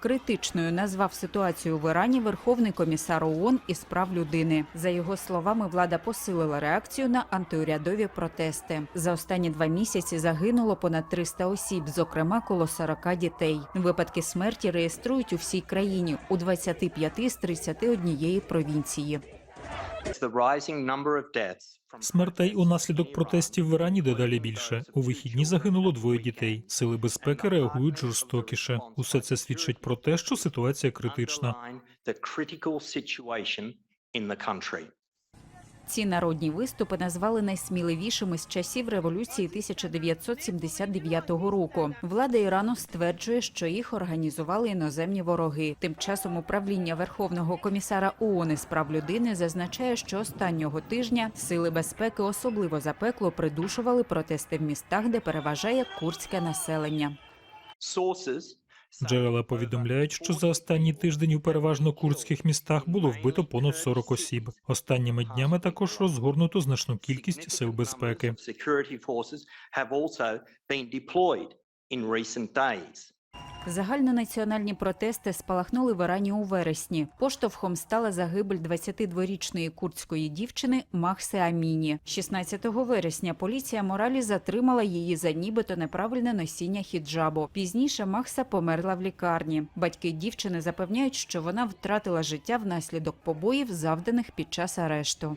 Критичною назвав ситуацію в Ірані Верховний комісар ООН із прав людини. За його словами, влада посилила реакцію на антиурядові протести. За останні два місяці загинуло понад 300 осіб, зокрема коло 40 дітей. Випадки смерті реєструють у всій країні у 25 з 31 провінції. Смертей унаслідок протестів в Ірані дедалі більше. У вихідні загинуло двоє дітей. Сили безпеки реагують жорстокіше. Усе це свідчить про те, що ситуація критична. Ці народні виступи назвали найсміливішими з часів революції 1979 року. Влада Ірану стверджує, що їх організували іноземні вороги. Тим часом управління Верховного комісара ООН із прав людини зазначає, що останнього тижня сили безпеки особливо запекло придушували протести в містах, де переважає курдське населення. Джерела повідомляють, що за останній тиждень у переважно курдських містах було вбито понад 40 осіб. Останніми днями також розгорнуто значну кількість сил безпеки. Загальнонаціональні протести спалахнули в Ірані у вересні. Поштовхом стала загибель 22-річної курдської дівчини Махси Аміні. 16 вересня поліція моралі затримала її за нібито неправильне носіння хіджабу. Пізніше Махса померла в лікарні. Батьки дівчини запевняють, що вона втратила життя внаслідок побоїв, завданих під час арешту.